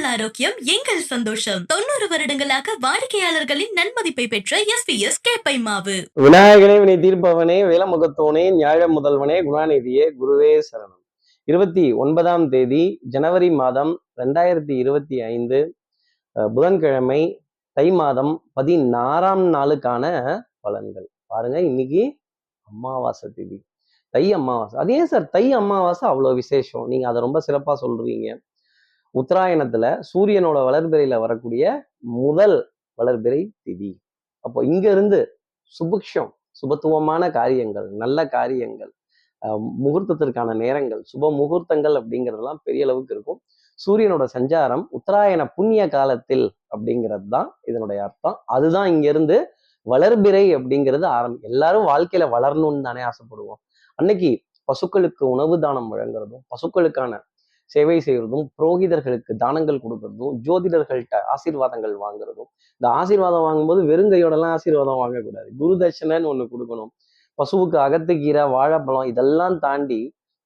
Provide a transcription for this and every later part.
உங்கள் ஆரோக்கியம் எங்கள் சந்தோஷம். தொண்ணூறு வருடங்களாக வாடிக்கையாளர்களின் நன்மதிப்பை பெற்ற எஸ்பிஎஸ் கேப்பை மாவு விநாயகனே வினை தீர்ப்பவனே விலமுகத்தோனே ஞாழ முதல்வனே குணாநிதியே குருவே சரணம். இருபத்தி ஒன்பதாம் தேதி ஜனவரி மாதம் ரெண்டாயிரத்தி இருபத்தி ஐந்து புதன்கிழமை தை மாதம் பதினாறாம் நாளுக்கான பலன்கள். பாருங்க இன்னைக்கு அமாவாசை திதி. தை அமாவாசை. அது ஏன் சார் தை அமாவாசை அவ்வளோ விசேஷம். நீங்க அதை ரொம்ப சிறப்பா சொல்றீங்க. உத்தராயணத்துல சூரியனோட வளர்பிறையில வரக்கூடிய முதல் வளர்பிறை திதி. அப்போ இங்க இருந்து சுபிக்ஷம் சுபத்துவமான காரியங்கள் நல்ல காரியங்கள் அஹ் முகூர்த்தத்திற்கான நேரங்கள் சுப முகூர்த்தங்கள் அப்படிங்கிறதெல்லாம் பெரிய அளவுக்கு இருக்கும். சூரியனோட சஞ்சாரம் உத்தராயண புண்ணிய காலத்தில் அப்படிங்கிறது தான் இதனுடைய அர்த்தம். அதுதான் இங்கிருந்து வளர்பிறை அப்படிங்கிறது ஆரம்பி எல்லாரும் வாழ்க்கையில வளரணும்னு தானே ஆசைப்படுவோம். அன்னைக்கு பசுக்களுக்கு உணவு தானம் வழங்குறதும் பசுக்களுக்கான சேவை செய்கிறதும் புரோகிதர்களுக்கு தானங்கள் கொடுக்கறதும் ஜோதிடர்கள்ட்ட ஆசீர்வாதங்கள் வாங்குறதும் இந்த ஆசீர்வாதம் வாங்கும்போது வெறுங்கையோடலாம் ஆசீர்வாதம் வாங்கக்கூடாது. குரு தட்சணைன்னு ஒன்று கொடுக்கணும். பசுவுக்கு அகத்துக்கீரை வாழைப்பழம் இதெல்லாம் தாண்டி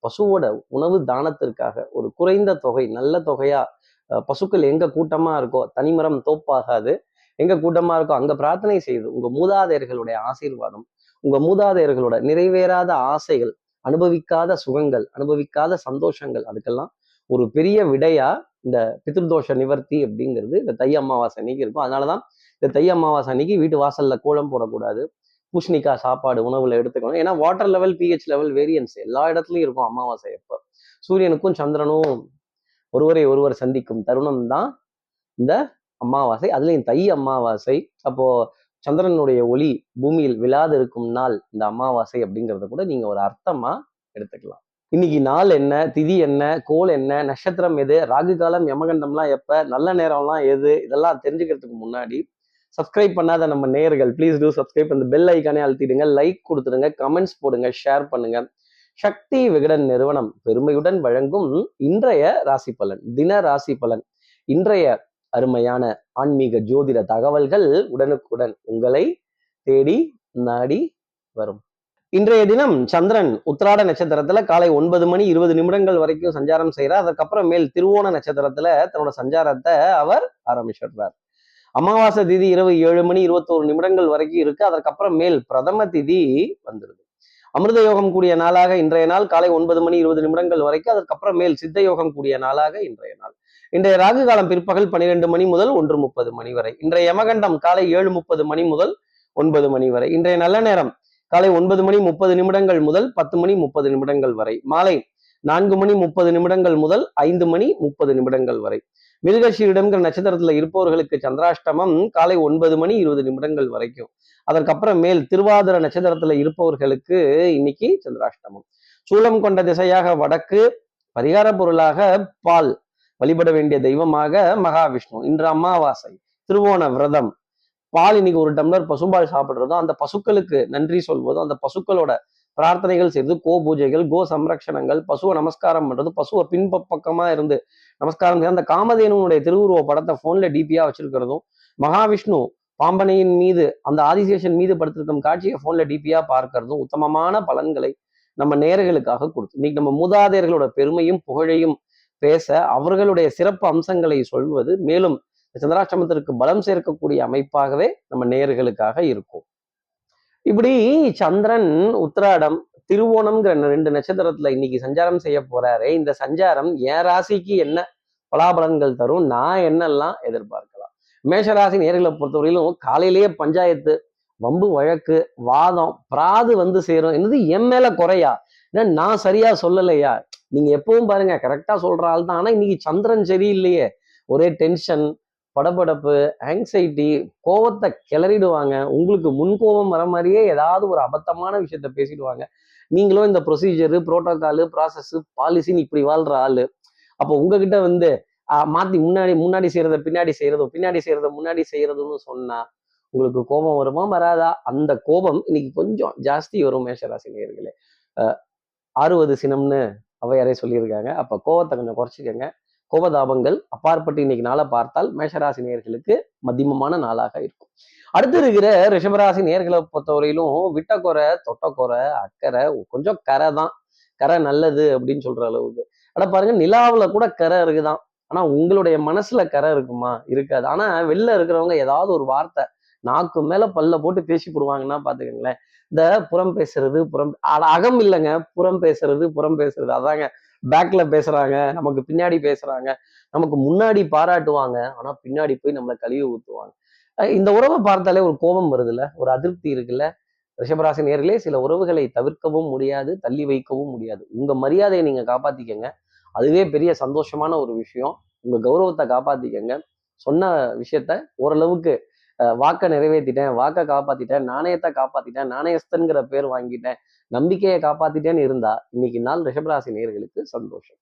பசுவோட உணவு தானத்திற்காக ஒரு குறைந்த தொகை நல்ல தொகையா அஹ், பசுக்கள் எங்க கூட்டமா இருக்கோ தனிமரம் தோப்பாகாது. எங்க கூட்டமா இருக்கோ அங்க பிரார்த்தனை செய்து உங்க மூதாதையர்களுடைய ஆசீர்வாதம் உங்க மூதாதையர்களோட நிறைவேறாத ஆசைகள் அனுபவிக்காத சுகங்கள் அனுபவிக்காத சந்தோஷங்கள் அதுக்கெல்லாம் ஒரு பெரிய விடையா இந்த பித்ருதோஷ நிவர்த்தி அப்படிங்கிறது இந்த தை அமாவாசை அன்னைக்கு இருக்கும். அதனாலதான் இந்த தை அமாவாசை அன்னைக்கு வீட்டு வாசல்ல கோலம் போடக்கூடாது. பூஷணிக்காய் சாப்பாடு உணவுல எடுத்துக்கணும். ஏன்னா water level pH level variance எல்லா இடத்துலையும் இருக்கும் அமாவாசை எப்போ சூரியனுக்கும் சந்திரனும் ஒருவரை ஒருவர் சந்திக்கும் தருணம் தான் இந்த அமாவாசை. அதுலயும் தை அமாவாசை. அப்போ சந்திரனுடைய ஒளி பூமியில் விழாது இருக்கும் நாள் இந்த அமாவாசை அப்படிங்கிறத கூட நீங்க ஒரு அர்த்தமா எடுத்துக்கலாம். இன்னைக்கு நாள் என்ன திதி என்ன கோல் என்ன நட்சத்திரம் எது ராகு காலம் யமகண்டம்லாம் எப்போ நல்ல நேரம்லாம் எது இதெல்லாம் தெரிஞ்சுக்கிறதுக்கு முன்னாடி சப்ஸ்கிரைப் பண்ணாத நம்ம நேர்கள் ப்ளீஸ் டூ சப்ஸ்கிரைப் அந்த பெல் ஐக்கானே அழுத்திடுங்க லைக் கொடுத்துடுங்க கமெண்ட்ஸ் போடுங்க ஷேர் பண்ணுங்க. சக்தி விகடன் நிறுவனம் பெருமையுடன் வழங்கும் இன்றைய ராசி பலன் தின ராசி பலன். இன்றைய அருமையான ஆன்மீக ஜோதிட தகவல்கள் உடனுக்குடன் உங்களை தேடி நாடி வரும். இன்றைய தினம் சந்திரன் உத்திராட நட்சத்திரத்துல காலை ஒன்பது மணி இருபது நிமிடங்கள் வரைக்கும் சஞ்சாரம் செய்கிறார் அதுக்கப்புறம் மேல் திருவோண நட்சத்திரத்துல தன்னோட சஞ்சாரத்தை அவர் ஆரம்பிச்சிடுறார். அமாவாசை திதி இரவு ஏழு மணி இருபத்தோரு நிமிடங்கள் வரைக்கும் இருக்கு. அதற்கப்புறம் மேல் பிரதம திதி வந்துடுது அமிர்த யோகம் கூடிய நாளாக இன்றைய நாள் காலை ஒன்பது மணி இருபது நிமிடங்கள் வரைக்கும் அதற்கப்புறம் மேல் சித்த யோகம் கூடிய நாளாக இன்றைய நாள். இன்றைய ராகு காலம் பிற்பகல் பன்னிரெண்டு மணி முதல் ஒன்று முப்பது மணி வரை. இன்றைய யமகண்டம் காலை ஏழு முப்பது மணி முதல் ஒன்பது மணி வரை. இன்றைய நல்ல நேரம் காலை ஒன்பது மணி முப்பது நிமிடங்கள் முதல் பத்து மணி முப்பது நிமிடங்கள் வரை. மாலை நான்கு மணி முப்பது நிமிடங்கள் முதல் ஐந்து மணி முப்பது நிமிடங்கள் வரை. மிருகஷியிடம்ங்கிற நட்சத்திரத்துல இருப்பவர்களுக்கு சந்திராஷ்டமம் காலை ஒன்பது மணி இருபது நிமிடங்கள் வரைக்கும். அதற்கப்புறம் மேல் திருவாதிர நட்சத்திரத்துல இருப்பவர்களுக்கு இன்னைக்கு சந்திராஷ்டமம். சூலம் கொண்ட திசையாக வடக்கு பரிகார பொருளாக பால் வழிபட வேண்டிய தெய்வமாக மகாவிஷ்ணு. இன்று அமாவாசை. திருவோண விரதம். பால் இன்னைக்கு ஒரு டம்ளர் பசும்பால் சாப்பிட்றதும் அந்த பசுக்களுக்கு நன்றி சொல்வதும் அந்த பசுக்களோட பிரார்த்தனைகள் செய்து கோ பூஜைகள் கோ சம்ரக்ஷணங்கள் பசுவை நமஸ்காரம் பண்றது பசுவை பின்பக்கமா இருந்து நமஸ்காரம் செய்ய அந்த காமதேனுடைய திருவுருவ படத்தை போன்ல டிபியா வச்சிருக்கிறதும் மகாவிஷ்ணு பாம்பனையின் மீது அந்த ஆதிசேஷன் மீது படுத்திருக்கும் காட்சியை போன்ல டிபியா பார்க்கறதும் உத்தமமான பலன்களை நம்ம நேர்களுக்காக கொடுத்து இன்னைக்கு நம்ம மூதாதையர்களோட பெருமையும் புகழையும் பேச அவர்களுடைய சிறப்பு அம்சங்களை சொல்வது மேலும் சந்திராஷ்டமத்திற்கு பலம் சேர்க்கக்கூடிய அமைப்பாகவே நம்ம நேர்களுக்காக இருக்கும். இப்படி சந்திரன் உத்திராடம் திருவோணம்ங்கிற ரெண்டு நட்சத்திரத்துல இன்னைக்கு சஞ்சாரம் செய்ய போறாரு. இந்த சஞ்சாரம் என் ராசிக்கு என்ன பலாபலன்கள் தரும் நான் என்னெல்லாம் எதிர்பார்க்கலாம்? மேஷராசி நேர்களை பொறுத்தவரையிலும் காலையிலேயே பஞ்சாயத்து வம்பு வழக்கு வாதம் பிராது வந்து சேரும். என்னது என் மேல குறையா? ஏன்னா நான் சரியா சொல்லலையா? நீங்க எப்பவும் பாருங்க கரெக்டா சொல்ற ஆள் தான் ஆனா இன்னைக்கு சந்திரன் சரியில்லையே. ஒரே டென்ஷன் படபடப்பு ஆங்ஸைட்டி கோவத்தை கிளறிடுவாங்க. உங்களுக்கு முன்கோபம் வர மாதிரியே ஏதாவது ஒரு அபத்தமான விஷயத்த பேசிடுவாங்க. நீங்களும் இந்த ப்ரொசீஜரு புரோட்டோகாலு ப்ராசஸ்ஸு பாலிசின்னு இப்படி வாழ்ற ஆளு. அப்போ உங்ககிட்ட வந்து ஆஹ், முன்னாடி முன்னாடி செய்கிறத பின்னாடி செய்கிறதோ பின்னாடி செய்கிறத முன்னாடி செய்கிறதுன்னு சொன்னால் உங்களுக்கு கோபம் வருமா வராதா? அந்த கோபம் இன்னைக்கு கொஞ்சம் ஜாஸ்தி வரும் மேஷராசி நேயர்களே அஹ், சினம்னு அவையாரே சொல்லியிருக்காங்க. அப்போ கோபத்தை கொஞ்சம் குறைச்சிக்கங்க. கோபதாபங்கள் அப்பாற்பட்டு இன்னைக்கு நாளை பார்த்தால் மேஷராசி நேர்களுக்கு மதிமமான நாளாக இருக்கும். அடுத்து இருக்கிற ரிஷபராசி நேர்களை பொறுத்தவரையிலும் விட்டக்குறை தொட்டக்குறை அக்கறை கொஞ்சம் கரை தான். கரை நல்லது அப்படின்னு சொல்ற அளவுக்கு. அட பாருங்க நிலாவுல கூட கரை இருக்குதான். ஆனா உங்களுடைய மனசுல கரை இருக்குமா? இருக்காது. ஆனா வெளில இருக்கிறவங்க ஏதாவது ஒரு வார்த்தை நாக்கு மேல பல்ல போட்டு பேசி போடுவாங்கன்னா பாத்துக்கோங்களேன் இந்த புறம் பேசுறது புறம் அகம் இல்லைங்க. புறம் பேசுறது புறம் பேசுறது. அதாங்க பேக்ல பேசுறாங்க நமக்கு பின்னாடி பேசுறாங்க நமக்கு முன்னாடி பாராட்டுவாங்க ஆனா பின்னாடி போய் நம்மளை கழுவி ஊத்துவாங்க. இந்த உறவை பார்த்தாலே ஒரு கோபம் வருதுல்ல ஒரு அதிருப்தி இருக்குல்ல? ரிஷபராசி நேர்களே சில உறவுகளை தவிர்க்கவும் முடியாது தள்ளி வைக்கவும் முடியாது. உங்க மரியாதையை நீங்க காப்பாத்திக்கங்க. அதுவே பெரிய சந்தோஷமான ஒரு விஷயம். உங்க கௌரவத்தை காப்பாத்திக்கங்க. சொன்ன விஷயத்த ஓரளவுக்கு வாக்கை நிறைவேற்றிட்டேன் வாக்கை காப்பாத்திட்டேன் நாணயத்தை காப்பாத்திட்டேன் நாணயஸ்தன்கிற பேர் வாங்கிட்டேன் நம்பிக்கையை காப்பாத்திட்டேன்னு இருந்தா இன்னைக்கு நாள் ரிஷபராசி நேர்களுக்கு சந்தோஷம்.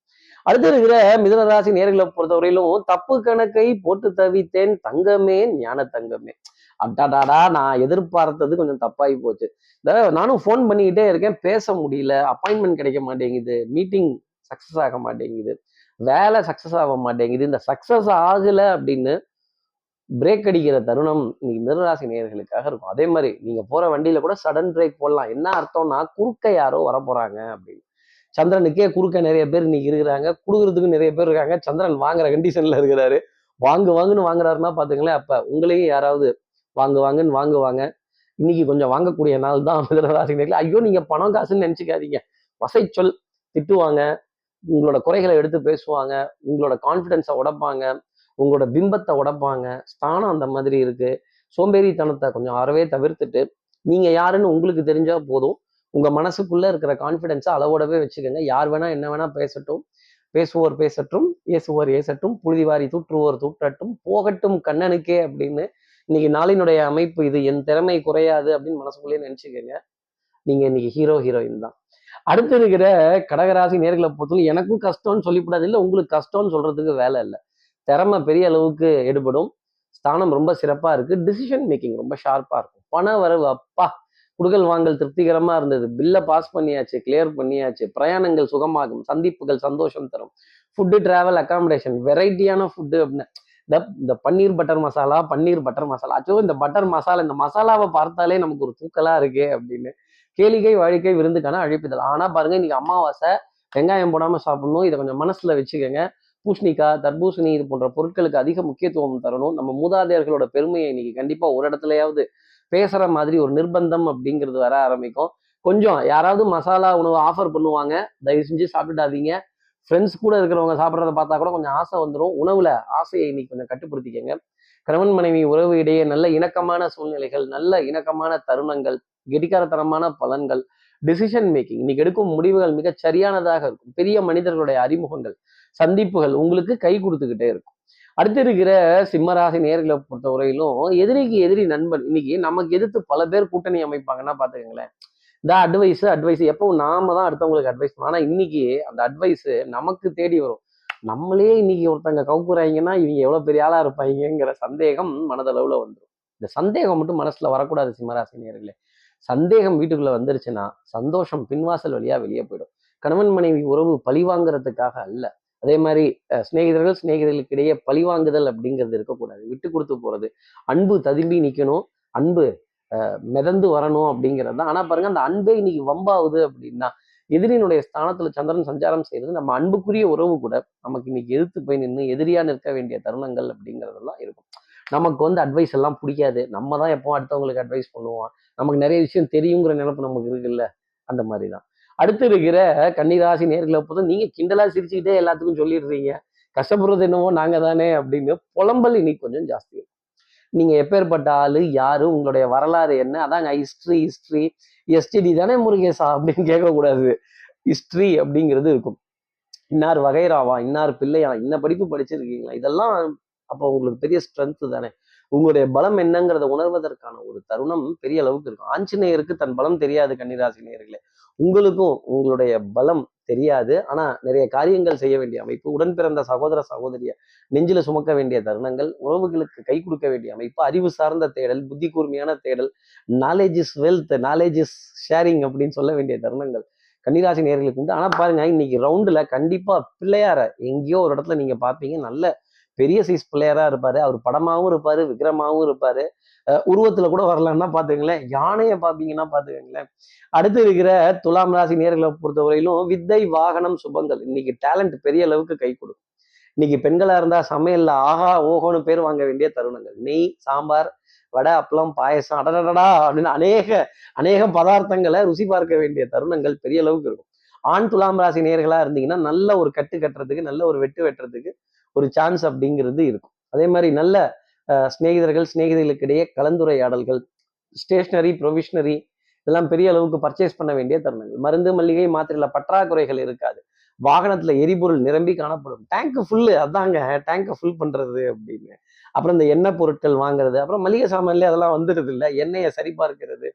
அடுத்து இருக்கிற மிதனராசி நேர்களை பொறுத்தவரையிலும் தப்பு கணக்கை போட்டு தவித்தேன் தங்கமே ஞான தங்கமே. அட்டாடாடா நான் எதிர்பார்த்தது கொஞ்சம் தப்பாகி போச்சு. நானும் ஃபோன் பண்ணிக்கிட்டே இருக்கேன் பேச முடியல அப்பாயின்மெண்ட் கிடைக்க மாட்டேங்குது மீட்டிங் சக்ஸஸ் ஆக மாட்டேங்குது வேலை சக்ஸஸ் ஆக மாட்டேங்குது இந்த சக்ஸஸ் ஆகலை அப்படின்னு பிரேக் அடிக்கிற தருணம் இன்னைக்கு மிதனராசி நேர்களுக்காக இருக்கும். அதே மாதிரி நீங்க போற வண்டியில கூட சடன் பிரேக் போடலாம். என்ன அர்த்தம்னா குறுக்க யாரோ வர போறாங்க அப்படின்னு. சந்திரனுக்கே குறுக்க நிறைய பேர் இன்னைக்கு இருக்கிறாங்க. குடுக்கறதுக்கு நிறைய பேர் இருக்காங்க. சந்திரன் வாங்குற கண்டிஷன்ல இருக்கிறாரு. வாங்கு வாங்குன்னு வாங்குறாருன்னா பாத்துங்களேன் அப்ப உங்களையும் யாராவது வாங்கு வாங்குன்னு வாங்குவாங்க. இன்னைக்கு கொஞ்சம் வாங்கக்கூடிய நாள் தான் மிதனராசி நேரில் ஐயோ நீங்க பணம் காசுன்னு நினைச்சுக்காதீங்க. வசை சொல் திட்டுவாங்க. உங்களோட குறைகளை எடுத்து பேசுவாங்க. உங்களோட கான்ஃபிடென்ஸை உடைப்பாங்க. உங்களோட பிம்பத்தை உடைப்பாங்க. ஸ்தானம் அந்த மாதிரி இருக்கு. சோம்பேறித்தனத்தை கொஞ்சம் அறவே தவிர்த்துட்டு நீங்க யாருன்னு உங்களுக்கு தெரிஞ்சா போதும். உங்க மனசுக்குள்ள இருக்கிற கான்ஃபிடென்ஸை அளவோடவே வச்சுக்கோங்க. யார் வேணா என்ன வேணா பேசட்டும். பேசுவோர் பேசட்டும் ஏசுவோர் ஏசட்டும் புழுதிவாரி தூற்றுவோர் தூற்றட்டும் போகட்டும் கண்ணனுக்கே அப்படின்னு இன்னைக்கு நாளினுடைய அமைப்பு இது. என் திறமை குறையாது அப்படின்னு மனசுக்குள்ளேயே நினைச்சுக்கோங்க. நீங்க இன்னைக்கு ஹீரோ ஹீரோயின் தான். அடுத்து இருக்கிற கடகராசி நேர்களை பொறுத்தவரை எனக்கும் கஷ்டம்னு சொல்லிவிடாது இல்லை உங்களுக்கு கஷ்டம்னு சொல்றதுக்கு வேலை இல்லை. திறமை பெரிய அளவுக்கு எடுபடும். ஸ்தானம் ரொம்ப சிறப்பாக இருக்குது டிசிஷன் மேக்கிங் ரொம்ப ஷார்ப்பாக இருக்கும். பண வரவு அப்பா! குடுக்கல் வாங்கல் திருப்திகரமாக இருந்தது. பில்லை பாஸ் பண்ணியாச்சு கிளியர் பண்ணியாச்சு. பிரயாணங்கள் சுகமாகும். சந்திப்புகள் சந்தோஷம் தரும். ஃபுட்டு ட்ராவல் அகாமடேஷன் வெரைட்டியான ஃபுட்டு அப்படின்னு. இந்த இந்த பன்னீர் பட்டர் மசாலா பன்னீர் பட்டர் மசாலா. அச்சோ இந்த பட்டர் மசாலா இந்த மசாலாவை பார்த்தாலே நமக்கு ஒரு தூக்கலாக இருக்கே அப்படின்னு. கேளிக்கை வாழ்க்கை விருந்துக்கான அழைப்புதல் ஆனால் பாருங்க இன்னைக்கு அமாவாசை. வெங்காயம் போடாமல் சாப்பிடணும். இதை கொஞ்சம் மனசில் வச்சுக்கோங்க. பூஷ்ணிக்காய் தர்பூசணி இது போன்ற பொருட்களுக்கு அதிக முக்கியத்துவம் தரணும். நம்ம மூதாதையர்களோட பெருமையை இன்னைக்கு கண்டிப்பா ஒரு இடத்துலயாவது பேசுற மாதிரி ஒரு நிர்பந்தம் அப்படிங்கிறது வர ஆரம்பிக்கும். கொஞ்சம் யாராவது மசாலா உணவு ஆஃபர் பண்ணுவாங்க தயவு செஞ்சு சாப்பிடாதீங்க ஃப்ரெண்ட்ஸ் கூட இருக்கிறவங்க சாப்பிட்றத பார்த்தா கூட கொஞ்சம் ஆசை வந்துடும் உணவுல ஆசையை இன்னைக்கு கொஞ்சம் கட்டுப்படுத்திக்கங்க. கணவன் மனைவி உறவு இடையே நல்ல இணக்கமான சூழ்நிலைகள் நல்ல இணக்கமான தருணங்கள் கெடிகாரத்தனமான பலன்கள் டிசிஷன் மேக்கிங் இன்னைக்கு எடுக்கும் முடிவுகள் மிகச் சரியானதாக இருக்கும். பெரிய மனிதர்களுடைய அறிமுகங்கள் சந்திப்புகள் உங்களுக்கு கை கொடுத்துக்கிட்டே இருக்கும். அடுத்து இருக்கிற சிம்மராசி நேர்களை பொறுத்தவரையிலும் எதிரிக்கு எதிரி நண்பன் இன்னைக்கு நமக்கு எதிர்த்து பல பேர் கூட்டணி அமைப்பாங்கன்னா பாத்துக்கோங்களேன் இந்த அட்வைஸ் அட்வைஸ் எப்பவும் நாம தான் அடுத்தவங்களுக்கு அட்வைஸ் பண்ணோம் ஆனா இன்னைக்கு அந்த அட்வைஸ் நமக்கு தேடி வரும். நம்மளே இன்னைக்கு ஒருத்தங்க கவுக்குறாங்கன்னா இவங்க எவ்வளவு பெரிய ஆளா இருப்பாங்கங்கிற சந்தேகம் மனதளவுல வந்துடும் இந்த சந்தேகம் மட்டும் மனசுல வரக்கூடாது சிம்மராசி நேர்களே. சந்தேகம் வீட்டுக்குள்ள வந்துருச்சுன்னா சந்தோஷம் பின்வாசல் வழியா வெளியே போயிடும். கணவன் மனைவி உறவு பழிவாங்கிறதுக்காக அல்ல. அதே மாதிரி சிநேகிதர்கள் சிநேகிதர்களுக்கு இடையே பழிவாங்குதல் அப்படிங்கிறது இருக்கக்கூடாது. விட்டு கொடுத்து போகிறது அன்பு ததும்பி நிற்கணும் அன்பு மிதந்து வரணும் அப்படிங்கிறது தான். ஆனால் பாருங்க அந்த அன்பே இன்னைக்கு வம்பாகுது அப்படின்னா எதிரினுடைய ஸ்தானத்துல சந்திரன் சஞ்சாரம் செய்யறது நம்ம அன்புக்குரிய உறவு கூட நமக்கு இன்னைக்கு எதிர்த்து போய் நின்று எதிரியா நிற்க வேண்டிய தருணங்கள் அப்படிங்கிறதெல்லாம் இருக்கும். நமக்கு வந்து அட்வைஸ் எல்லாம் பிடிக்காது. நம்ம தான் எப்போ அடுத்தவங்களுக்கு அட்வைஸ் பண்ணுவோம். நமக்கு நிறைய விஷயம் தெரியுங்கிற நினைப்பு நமக்கு இருக்குல்ல? அந்த மாதிரி தான் அடுத்து இருக்கிற கன்னிராசி நேர்களை போதும் நீங்க கிண்டலா சிரிச்சுக்கிட்டே எல்லாத்துக்கும் சொல்லிடுறீங்க. கஷ்டப்படுறது என்னவோ நாங்க தானே அப்படின்னு புலம்பல் இன்னைக்கு கொஞ்சம் ஜாஸ்தி. இருக்கும். நீங்க எப்பேற்பட்ட ஆளு யாரு உங்களுடைய வரலாறு என்ன? அதாங்க ஹிஸ்ட்ரி ஹிஸ்ட்ரி எஸ்டிடி தானே முருகேசா அப்படின்னு கேட்கக்கூடாது. ஹிஸ்ட்ரி அப்படிங்கிறது இருக்கும். இன்னார் வகைராவா இன்னார் பிள்ளையா இன்ன படிப்பு படிச்சிருக்கீங்களா? இதெல்லாம் அப்போ உங்களுக்கு பெரிய ஸ்ட்ரென்த் தானே. உங்களுடைய பலம் என்னங்கிறத உணர்வதற்கான ஒரு தருணம் பெரிய அளவுக்கு இருக்கும். ஆஞ்சநேயருக்கு தன் பலம் தெரியாது கன்னிராசினியர்களே. உங்களுக்கும் உங்களுடைய பலம் தெரியாது. ஆனா நிறைய காரியங்கள் செய்ய வேண்டிய அமைப்பு உடன் பிறந்த சகோதர சகோதரிய நெஞ்சில சுமக்க வேண்டிய தருணங்கள் உறவுகளுக்கு கை கொடுக்க வேண்டிய அமைப்பு அறிவு சார்ந்த தேடல் புத்தி கூர்மையான தேடல் knowledge is wealth knowledge is sharing அப்படின்னு சொல்ல வேண்டிய தருணங்கள் கன்னிராசி நேர்களுக்கு உண்டு. ஆனா பாருங்க இன்னைக்கு ரவுண்டுல கண்டிப்பா பிள்ளையார எங்கேயோ ஒரு இடத்துல நீங்க பார்ப்பீங்க. நல்ல பெரிய சைஸ் பிளேயராக இருப்பார். அவர் படமாகவும் இருப்பார் விக்ரமாகவும் இருப்பார். உருவத்தில் கூட வரலாம்னா பார்த்துக்கங்களேன் யானையை பார்ப்பீங்கன்னா பார்த்துக்கங்களேன் அடுத்து இருக்கிற துலாம் ராசி நேர்களை பொறுத்தவரையிலும் வித்தை வாகனம் சுபங்கள். இன்னைக்கு டேலண்ட் பெரிய அளவுக்கு கை கொடுக்கும் இன்னைக்கு பெண்களா இருந்தா சமையல்ல ஆஹா ஓஹோன்னு பேர் வாங்க வேண்டிய தருணங்கள். நெய் சாம்பார் வடை அப்பளம் பாயசம் அடடடடா அப்படின்னு அநேக அநேக பதார்த்தங்களை ருசி பார்க்க வேண்டிய தருணங்கள் பெரிய அளவுக்கு இருக்கும். ஆண் துலாம் ராசி நேர்களாக இருந்தீங்கன்னா நல்ல ஒரு கட்டு கட்டுறதுக்கு நல்ல ஒரு வெட்டு வெட்டுறதுக்கு ஒரு சான்ஸ் அப்படிங்கிறது இருக்கும். அதே மாதிரி நல்ல அஹ், சிநேகிதர்கள் சிநேகிதர்களுக்கிடையே கலந்துரையாடல்கள் ஸ்டேஷ்னரி ப்ரொவிஷனரி இதெல்லாம் பெரிய அளவுக்கு பர்ச்சேஸ் பண்ண வேண்டிய தருணங்கள். மருந்து மல்லிகை மாத்திரையில பற்றாக்குறைகள் இருக்காது. வாகனத்துல எரிபொருள் நிரம்பி காணப்படும். டேங்க் ஃபுல்லு அதாங்க டேங்கை ஃபுல் பண்றது அப்படின்னு. அப்புறம் இந்த எண்ணெய் பொருட்கள் வாங்குறது. அப்புறம் மளிகை சாமான்லேயே அதெல்லாம் வந்துடுது இல்லை எண்ணெயை சரிபார்க்கிறது.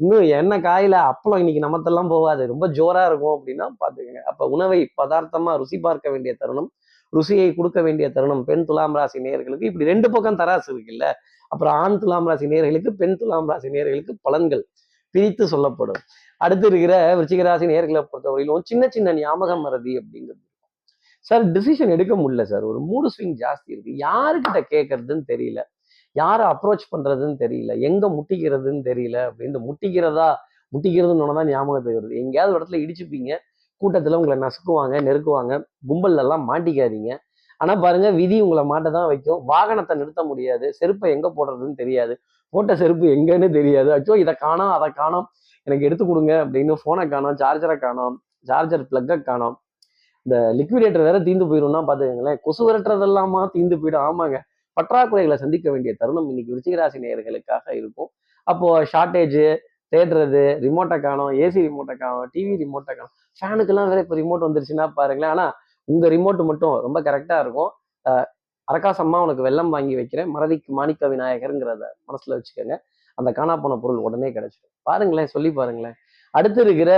இன்னும் எண்ணெய் காயில அப்பளம் இன்னைக்கு நமத்தெல்லாம் போகாது. ரொம்ப ஜோரா இருக்கும் அப்படின்னா பாத்துக்கோங்க அப்ப உணவை பதார்த்தமா ருசி பார்க்க வேண்டிய தருணம். ருசியை கொடுக்க வேண்டிய தருணம் பெண் துலாம் ராசி நேயர்களுக்கு. இப்படி ரெண்டு பக்கம் தராசு இருக்குல்ல அப்புறம் ஆண் துலாம் ராசி நேர்களுக்கு பெண் துலாம் ராசி நேயர்களுக்கு பலன்கள் பிரித்து சொல்லப்படும். அடுத்து இருக்கிற விருச்சிகராசி நேர்களை பொறுத்தவரையிலும் சின்ன சின்ன ஞாபகம் மறதி அப்படிங்கிறது சார் டிசிஷன் எடுக்க முடியல சார் ஒரு மூடு ஸ்விங் ஜாஸ்தி இருக்கு. யாருக்கிட்ட கேட்கறதுன்னு தெரியல. யாரை அப்ரோச் பண்றதுன்னு தெரியல. எங்க முட்டிக்கிறதுன்னு தெரியல. அப்படின்னு முட்டிக்கிறதா முட்டிக்கிறதுன்னு தான் ஞாபகத்துக்கு வருது. எங்கேயாவது இடத்துல இடிச்சுப்பீங்க. கூட்டத்தில் உங்களை நசுக்குவாங்க நெருக்குவாங்க. கும்பலெல்லாம் மாட்டிக்காதீங்க. ஆனால் பாருங்க விதி உங்களை மாட்ட தான் வைக்கும். வாகனத்தை நிறுத்த முடியாது. செருப்பை எங்கே போடுறதுன்னு தெரியாது. போட்ட செருப்பு எங்கன்னு தெரியாது. அச்சோ இதை காணோம் அதை காணோம். எனக்கு எடுத்து கொடுங்க அப்படின்னு ஃபோனை காணோம் சார்ஜரை காணோம் சார்ஜர் பிளக்கை காணோம். இந்த லிக்விடேட்டர் வேற தீந்து போயிடும்னா பார்த்துக்கங்களேன் கொசு விரட்டுறதெல்லாமா தீந்து போயிடும். ஆமாங்க. பற்றாக்குறைகளை சந்திக்க வேண்டிய தருணம் இன்னைக்கு விருச்சிகராசி நேயர்களுக்காக இருக்கும். அப்போ ஷார்ட்டேஜ் தேடுறது ரிமோட்டை காணும் ஏசி ரிமோட்டை காணும் டிவி ரிமோட்டை காணோம். ஃபேனுக்கெல்லாம் வேற இப்போ ரிமோட் வந்துருச்சுன்னா பாருங்களேன். ஆனா உங்க ரிமோட் மட்டும் ரொம்ப கரெக்டா இருக்கும். அஹ் அரகாசம்மா உனக்கு வெள்ளம் வாங்கி வைக்கிறேன். மறதிக்கு மாணிக்க விநாயகருங்கிறத மனசுல வச்சுக்கோங்க. அந்த காணா போன பொருள் உடனே கிடைச்சிடும். பாருங்களேன் சொல்லி பாருங்களேன். அடுத்து இருக்கிற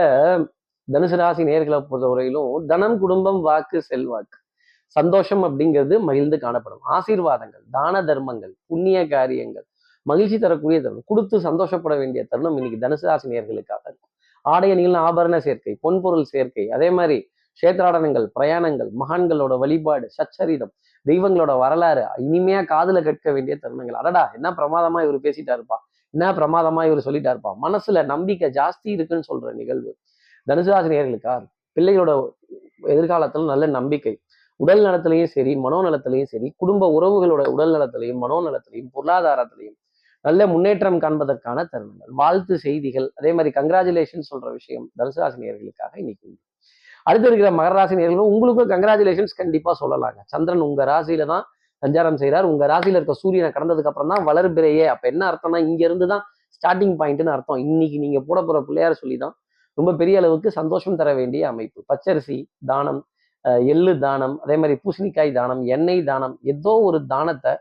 தனுசு ராசி நேர்களை பொறுத்தவரையிலும் தனம் குடும்பம் வாக்கு செல்வாக்கு. சந்தோஷம் அப்படிங்கிறது மகிழ்ந்து காணப்படும். ஆசீர்வாதங்கள் தான தர்மங்கள் புண்ணிய காரியங்கள் மகிழ்ச்சி தரக்கூடிய தருணம். கொடுத்து சந்தோஷப்பட வேண்டிய தருணம் இன்னைக்கு தனுசு ராசி நேர்களுக்காக இருக்கும். ஆடை அணிகள் ஆபரண சேர்க்கை பொன்பொருள் சேர்க்கை அதே மாதிரி கஷேத்ராடனங்கள் பிரயாணங்கள் மகான்களோட வழிபாடு சச்சரிதம் தெய்வங்களோட வரலாறு இனிமையா காதுல கேட்க வேண்டிய தருணங்கள். அடடா என்ன பிரமாதமா இவர் பேசிட்டா இருப்பா என்ன பிரமாதமா இவர் சொல்லிட்டாருப்பா. மனசுல நம்பிக்கை ஜாஸ்தி இருக்குன்னு சொல்ற நிகழ்வு தனுசுராசினியர்களுக்கா பிள்ளைகளோட எதிர்காலத்துல நல்ல நம்பிக்கை. உடல் நலத்திலையும் சரி மனோநலத்திலையும் சரி குடும்ப உறவுகளோட உடல் நலத்திலையும் மனோநலத்திலையும் பொருளாதாரத்திலையும் நல்ல முன்னேற்றம் காண்பதற்கான தருணங்கள். வாழ்த்து செய்திகள். அதே மாதிரி கங்க்ராச்சுலேஷன் சொல்ற விஷயம் தனுசு நேர்களுக்காக இன்னைக்கு உண்டு. அடுத்து இருக்கிற மகர ராசி நேர்களும் உங்களுக்கும் கங்க்ராச்சுலேஷன்ஸ் கண்டிப்பா சொல்லலாங்க. சந்திரன் உங்க ராசியில தான் சஞ்சாரம் செய்கிறார் உங்க ராசியில இருக்க சூரியனை கடந்ததுக்கு அப்புறம் தான் வளர்பிறையே. அப்ப என்ன அர்த்தம்னா இங்க இருந்து தான் ஸ்டார்டிங் பாயிண்ட்னு அர்த்தம். இன்னைக்கு நீங்க போட போற பிள்ளையார் சொல்லி தான் ரொம்ப பெரிய அளவுக்கு சந்தோஷம் தர வேண்டிய அமைப்பு. பச்சரிசி தானம் எள்ளு தானம் அதே மாதிரி பூசணிக்காய் தானம் எண்ணெய் தானம் ஏதோ ஒரு தானத்தை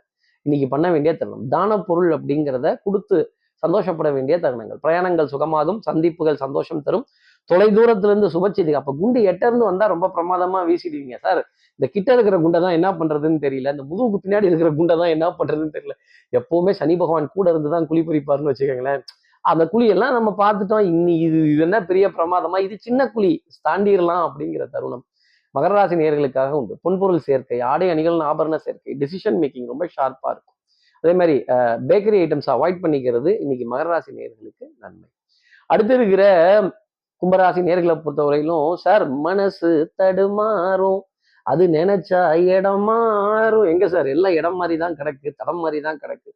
இன்னைக்கு பண்ண வேண்டிய தருணம். தான பொருள் அப்படிங்கிறத கொடுத்து சந்தோஷப்பட வேண்டிய தருணங்கள். பிரயாணங்கள் சுகமாகும் சந்திப்புகள் சந்தோஷம் தரும். தொலை தூரத்திலிருந்து சுப சுபச்செய்தி அப்ப குண்டு எட்ட இருந்து வந்தா ரொம்ப பிரமாதமா வீசிடுவீங்க சார் இந்த கிட்ட இருக்கிற குண்டை தான் என்ன பண்றதுன்னு தெரியல. இந்த முதுகுக்கு பின்னாடி இருக்கிற குண்டை தான் என்ன பண்றதுன்னு தெரியல. எப்பவுமே சனி பகவான் கூட இருந்து தான் குழி பறிப்பாருன்னு வச்சுக்கோங்களேன். அந்த குழியெல்லாம் நம்ம பார்த்துட்டோம். இன்னி இது இது என்ன பெரிய பிரமாதமா? இது சின்ன குழி. தாண்டிடலாம் அப்படிங்கிற தருணம். மகர ராசி நேர்களுக்காக உண்டு. பொன்பொருள் சேர்க்கை ஆடை அணிகள் ஆபரண சேர்க்கை டிசிஷன் மேக்கிங் ரொம்ப ஷார்ப்பா இருக்கும். அதே மாதிரி பேக்கரி ஐட்டம்ஸ் அவாய்ட் பண்ணிக்கிறது இன்னைக்கு மகர ராசி நேர்களுக்கு நன்மை. அடுத்து இருக்கிற கும்பராசி நேர்களை பொறுத்தவரையிலும் சார் மனசு தடுமாறும். அது நினைச்சா இடம் மாறும். எங்க சார் எல்லாம் இடம் மாதிரி தான் கிடக்கு தடம் மாதிரி தான் கிடக்கு.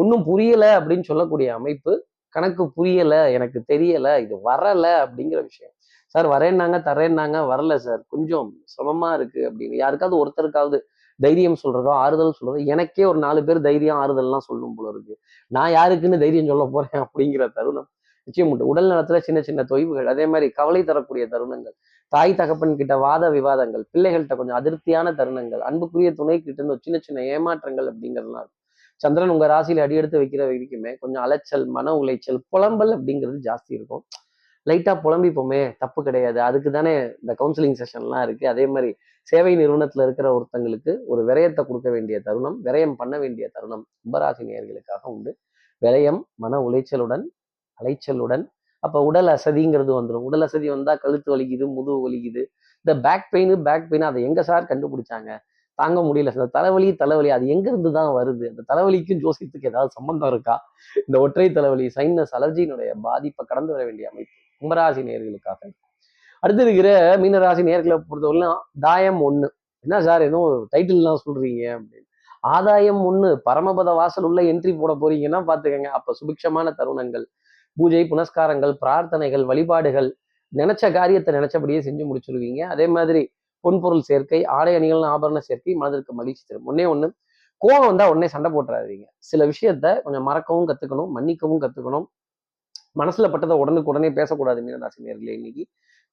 ஒன்றும் புரியல அப்படின்னு சொல்லக்கூடிய அமைப்பு கணக்கு புரியல எனக்கு தெரியல இது வரல அப்படிங்கிற விஷயம். சார் வரேன்னாங்க தரேன்னாங்க வரல சார். கொஞ்சம் சிரமமா இருக்கு அப்படின்னு. யாருக்காவது ஒருத்தருக்காவது தைரியம் சொல்றதோ ஆறுதல் சொல்றதோ எனக்கே ஒரு நாலு பேர் தைரியம் ஆறுதல்லாம் சொல்லணும் போல இருக்கு. நான் யாருக்குன்னு தைரியம் சொல்ல போறேன் அப்படிங்கிற தருணம் நிச்சயம் உண்டு. உடல் நலத்துல சின்ன சின்ன தொய்வுகள் அதே மாதிரி கவலை தரக்கூடிய தருணங்கள் தாய் தகப்பன் கிட்ட வாத விவாதங்கள் பிள்ளைகள்கிட்ட கொஞ்சம் அதிருப்தியான தருணங்கள் அன்புக்குரிய துணை கிட்ட இருந்து சின்ன சின்ன ஏமாற்றங்கள் அப்படிங்கிறதுலாம் இருக்கும் சந்திரன் உங்க ராசியில அடியெடுத்து வைக்கிற வரைக்குமே கொஞ்சம் அலைச்சல் மன உளைச்சல் புலம்பல் அப்படிங்கிறது ஜாஸ்தி இருக்கும். லைட்டா புலம்பிப்போமே தப்பு கிடையாது. அதுக்கு தானே இந்த கவுன்சிலிங் செஷன்லாம் இருக்கு. அதே மாதிரி சேவை நிறுவனத்துல இருக்கிற ஒருத்தங்களுக்கு ஒரு விரயத்தை கொடுக்க வேண்டிய தருணம் விரயம் பண்ண வேண்டிய தருணம் கும்பராசி நேர்களுக்காக உண்டு. விரயம் மன உளைச்சலுடன் அலைச்சலுடன் அப்ப உடல் அசதிங்கிறது வந்துடும் உடல் அசதி வந்தா கழுத்து வலிக்குது முதுகு வலிக்குது. இந்த பேக் பெயின் பேக் பெயின் அதை எங்க சார் கண்டுபிடிச்சாங்க? தாங்க முடியல. சார் தலைவலி தலைவலி அது எங்க இருந்து தான் வருது? அந்த தலைவலிக்கும் ஜோசியத்துக்கு ஏதாவது சம்பந்தம் இருக்கா? இந்த ஒற்றை தலைவலி சைனஸ் அலர்ஜியினுடைய பாதிப்பை கடந்து வர வேண்டிய அமைப்பு கும்பராசி நேர்களுக்காக அடுத்து இருக்கிற மீனராசி நேர்களை பொறுத்தவரைலாம் தாயம் ஒண்ணு. என்ன சார் ஏதோ டைட்டில்லாம் சொல்றீங்க அப்படின்னு. ஆதாயம் ஒண்ணு. பரமபத வாசல் உள்ள என்ட்ரி போட போறீங்கன்னா பாத்துக்கங்க அப்ப சுபிக்ஷமான தருணங்கள் பூஜை புனஸ்காரங்கள் பிரார்த்தனைகள் வழிபாடுகள் நினைச்ச காரியத்தை நினைச்சபடியே செஞ்சு முடிச்சிருவீங்க. அதே மாதிரி பொன்பொருள் சேர்க்கை ஆடை அணிகள் ஆபரண சேர்க்கை மனதிற்கு மகிழ்ச்சி தரும். ஒன்னே ஒன்று கோவம் வந்தால் உடனே சண்டை போட்டுறாதீங்க. சில விஷயத்த கொஞ்சம் மறக்கவும் கற்றுக்கணும் மன்னிக்கவும் கற்றுக்கணும் மனசுல பட்டதை உடனுக்கு உடனே பேசக்கூடாது மீனராசி நேர்களே இன்னைக்கு.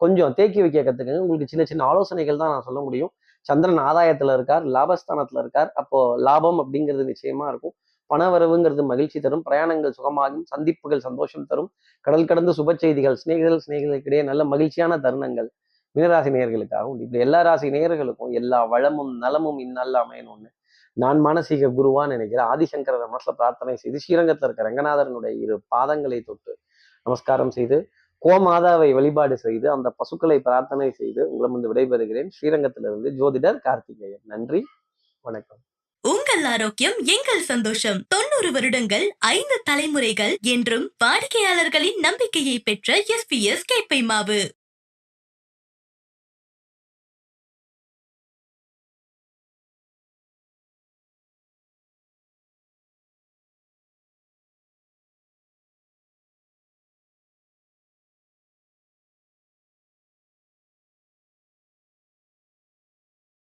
கொஞ்சம் தேக்கி வைக்க கற்றுக்கங்க உங்களுக்கு சின்ன சின்ன ஆலோசனைகள் தான் நான் சொல்ல முடியும். சந்திரன் ஆதாயத்தில் இருக்கார் லாபஸ்தானத்தில் இருக்கார். அப்போ லாபம் அப்படிங்கிறது நிச்சயமா இருக்கும். பணவரவுங்கிறது மகிழ்ச்சி தரும். பிரயாணங்கள் சுகமாகும். சந்திப்புகள் சந்தோஷம் தரும். கடல் கடந்த சுப செய்திகள் சிநேகிதர்கள் சிநேகிதர்களுக்கிடையே நல்ல மகிழ்ச்சியான தருணங்கள். மீனராசி நேயர்களுக்காகவும் இப்படி எல்லா ராசி நேயர்களுக்கும் எல்லா வளமும் நலமும் இந்நாளில் அமையணும்னு நான் மானசீக குருவான்னு நினைக்கிற ஆதிசங்கர மனசுல பிரார்த்தனை செய்து ஸ்ரீரங்கத்தில் இருக்க ரங்கநாதரனுடைய இரு பாதங்களை தொட்டு நமஸ்காரம் செய்து கோமாதாவை வழிபாடு செய்து அந்த பசுக்களை பிரார்த்தனை செய்து உங்களை வந்து விடைபெறுகிறேன். ஸ்ரீரங்கத்திலிருந்து ஜோதிடர் கார்த்திகேயன். நன்றி வணக்கம். உங்கள் ஆரோக்கியம் எங்கள் சந்தோஷம். தொண்ணூறு வருடங்கள் ஐந்து தலைமுறைகள் என்றும் வாடிக்கையாளர்களின் நம்பிக்கையை பெற்ற எஸ் பி எஸ் கேப்பை மாவு.